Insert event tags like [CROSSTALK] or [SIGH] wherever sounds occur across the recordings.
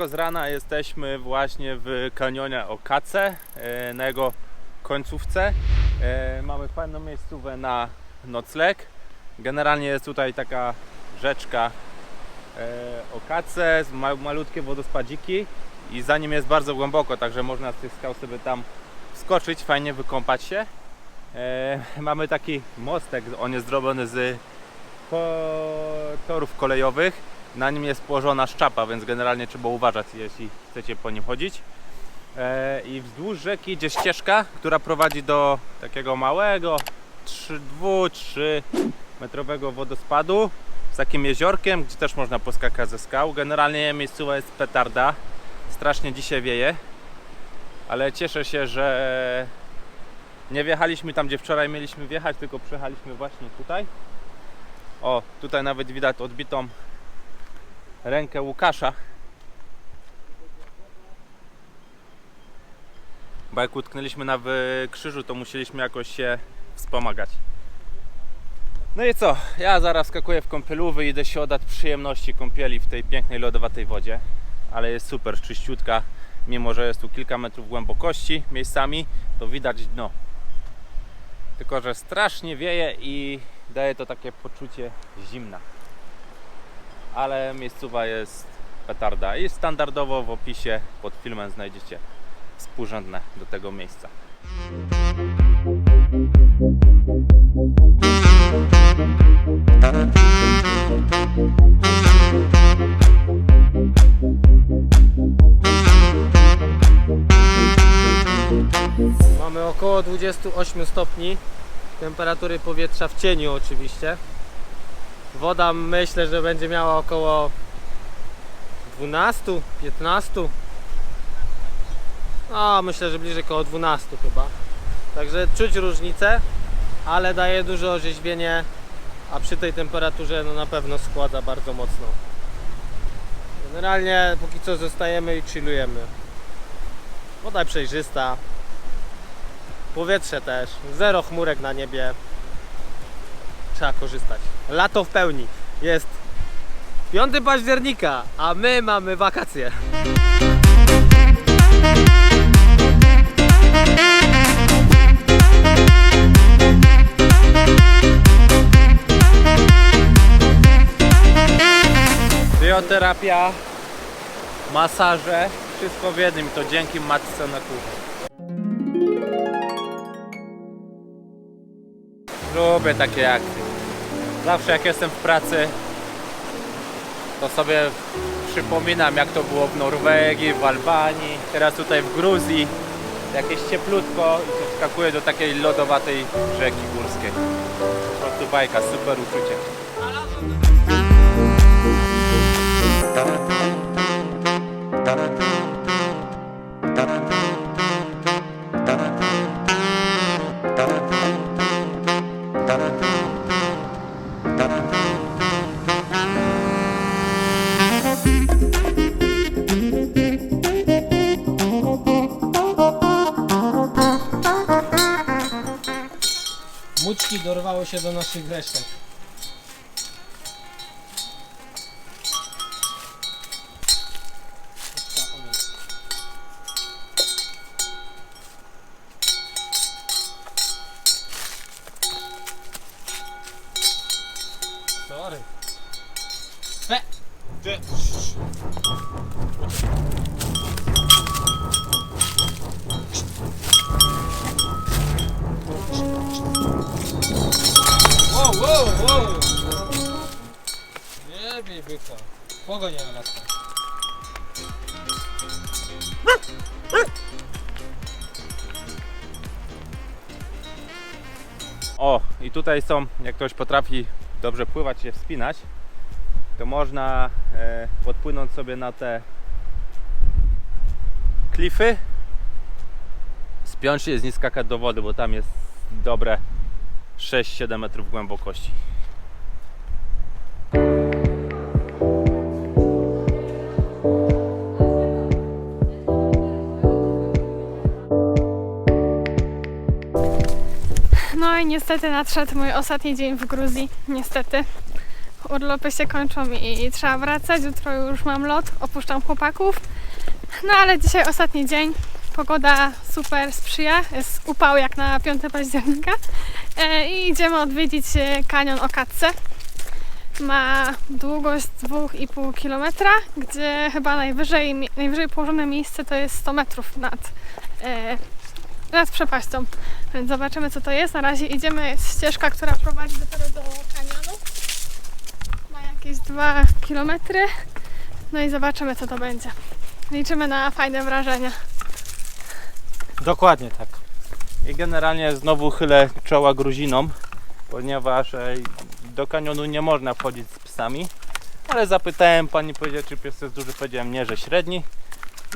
Siemaneczko z rana, jesteśmy właśnie w kanionie Okace, e, na jego końcówce. E, Mamy fajną miejscówę na nocleg. Generalnie jest tutaj taka rzeczka e, Okace, malutkie wodospadziki i za nim jest bardzo głęboko, także można z tych skał sobie tam wskoczyć, fajnie wykąpać się. [LAUGHS] Mamy taki mostek, on jest zrobiony z torów kolejowych. Na nim jest położona szczapa, więc generalnie trzeba uważać, jeśli chcecie po nim chodzić. E, I wzdłuż rzeki idzie ścieżka, która prowadzi do takiego małego 2-3 metrowego wodospadu z takim jeziorkiem, gdzie też można poskakać ze skał. Generalnie miejscowa jest petarda. Strasznie dzisiaj wieje, ale cieszę się, że nie wjechaliśmy tam, gdzie wczoraj mieliśmy wjechać, tylko przyjechaliśmy właśnie tutaj. O, tutaj nawet widać odbitą rękę Łukasza. Bo jak utknęliśmy na krzyżu, to musieliśmy jakoś się wspomagać. No i co? Ja zaraz skakuję w kąpielowy i idę się oddać przyjemności kąpieli w tej pięknej lodowatej wodzie. Ale jest super, czyściutka. Mimo, że jest tu kilka metrów głębokości miejscami, to widać dno. Tylko, że strasznie wieje i daje to takie poczucie zimna ale miejscowa jest petarda i standardowo w opisie pod filmem znajdziecie współrzędne do tego miejsca. Mamy około 28 stopni temperatury powietrza w cieniu oczywiście. Woda myślę, że będzie miała około 12, 15. No, myślę, że bliżej około 12 chyba. Także czuć różnicę, ale daje duże orzeźwienie, a przy tej temperaturze no na pewno składa bardzo mocno. Generalnie póki co zostajemy i chillujemy. Woda przejrzysta, Powietrze też, zero chmurek na niebie. Trzeba korzystać. Lato w pełni. Jest 5 października, a my mamy wakacje. Bioterapia, masaże, wszystko w jednym to dzięki matce na kuchni. Lubię takie akcje. Zawsze jak jestem w pracy, to sobie przypominam jak to było w Norwegii, w Albanii, teraz tutaj w Gruzji. Jakieś cieplutko i się wskakuje do takiej lodowatej rzeki górskiej. Po prostu bajka, super uczucie. Muczki dorwały się do naszych resztek. Sorry. Fe. Wow, Byka. Pogoń na. O, i tutaj są, jak ktoś potrafi dobrze pływać się wspinać, to można e, podpłynąć sobie na te klify, spiąć się z niskaka do wody, bo tam jest dobre 6-7 metrów głębokości. Niestety nadszedł mój ostatni dzień w Gruzji. Niestety. urlopy się kończą i trzeba wracać. Jutro już mam lot, opuszczam chłopaków. No ale dzisiaj ostatni dzień. Pogoda super sprzyja. Jest upał jak na 5 października. E, I idziemy odwiedzić e, kanion Okatce. Ma długość 2,5 km, gdzie chyba najwyżej, najwyżej położone miejsce to jest 100 metrów nad, e, nad przepaścią. Więc zobaczymy co to jest. Na razie idziemy, jest ścieżka, która prowadzi dopiero do kanionu. Ma jakieś 2 km. No i zobaczymy co to będzie. Liczymy na fajne wrażenia. Dokładnie tak. I generalnie znowu chylę czoła Gruzinom, ponieważ do kanionu nie można wchodzić z psami. Ale zapytałem pani powiedziała, czy pies jest duży, powiedziałem nie, że średni.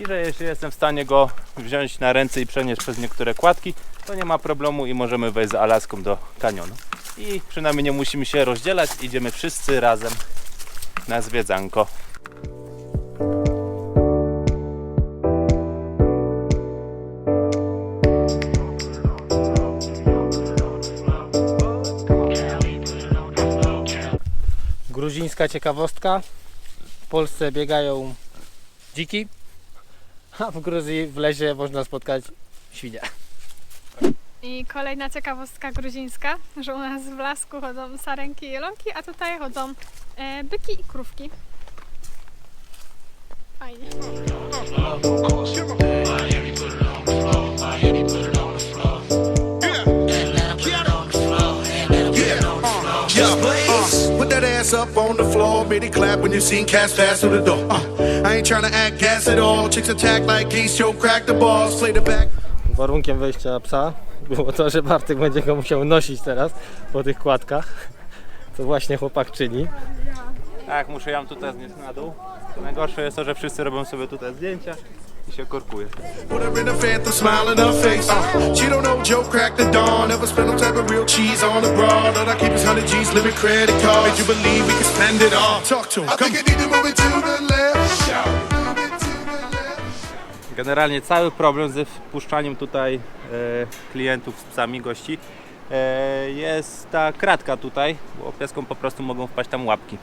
I że jeśli jestem w stanie go wziąć na ręce i przenieść przez niektóre kładki, to nie ma problemu i możemy wejść z Alaską do kanionu. I przynajmniej nie musimy się rozdzielać, idziemy wszyscy razem na zwiedzanko. Gruzińska ciekawostka. W Polsce biegają dziki, a w Gruzji w lesie można spotkać świnie. I kolejna ciekawostka gruzińska, że u nas w lasku chodzą sarenki i jelonki, a tutaj chodzą e, byki i krówki. Fajnie. Yeah, ass up on the floor, clap when you seen cats pass through the door. Uh, I ain't tryna act gas at all. Chicks attack like geese, Joe crack the balls, play the back. Warunkiem wejścia psa było to, że Bartek będzie go musiał nosić teraz po tych kładkach. Co właśnie chłopak czyni. Tak, muszę ją tutaj znieść na dół. To najgorsze jest to, że wszyscy robią sobie tutaj zdjęcia i się korkuje. Put her in a phantom smile in her face. Uh, she don't know Joe crack the dawn. Never spend no type of real cheese on a broad. All I keep is 100 G's, limit credit card. Made you believe we can spend it all. Talk to him. I think you need to move it to the left. Shout. Move it to the left. Generalnie cały problem ze wpuszczaniem tutaj e, klientów z psami, gości e, jest ta kratka tutaj, bo pieskom po prostu mogą wpaść tam łapki.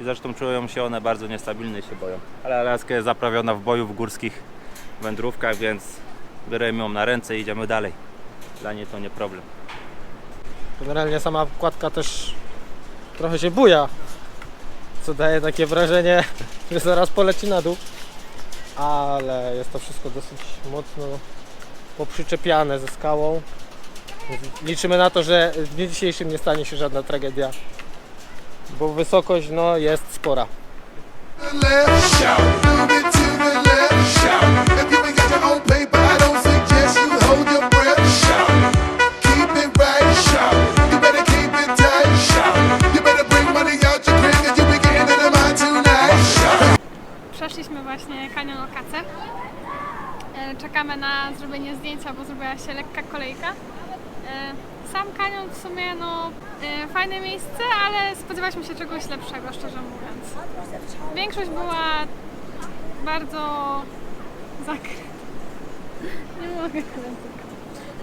I zresztą czują się one bardzo niestabilne i się boją. Ale Alaska jest zaprawiona w boju w górskich wędrówkach, więc bierzemy ją na ręce i idziemy dalej. Dla niej to nie problem. Generalnie sama kładka też trochę się buja, co daje takie wrażenie, [LAUGHS] że zaraz poleci na dół. Ale jest to wszystko dosyć mocno poprzyczepiane ze skałą. Liczymy na to, że w dniu dzisiejszym nie stanie się żadna tragedia, bo wysokość no, jest spora. Przeszliśmy właśnie kanion Okace. E, Czekamy na zrobienie zdjęcia, bo zrobiła się lekka kolejka. E, Sam kanion w sumie no e, fajne miejsce, ale spodziewaliśmy się czegoś lepszego, szczerze mówiąc. Większość była bardzo zakryta. [LAUGHS] Nie mogę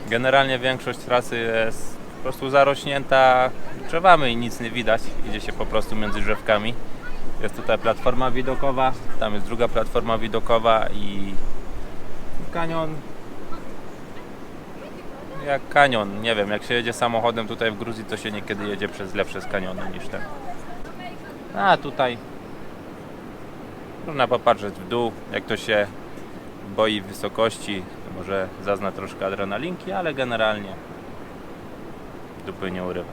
Generalnie większość trasy jest po prostu zarośnięta drzewami i nic nie widać. Idzie się po prostu między drzewkami. Jest tutaj platforma widokowa, tam jest druga platforma widokowa i kanion. Jak kanion, nie wiem, jak się jedzie samochodem tutaj w Gruzji, to się niekiedy jedzie przez lepsze z kaniony niż ten. A tutaj można popatrzeć w dół, jak to się boi wysokości, to może zazna troszkę adrenalinki, ale generalnie dupy nie urywa.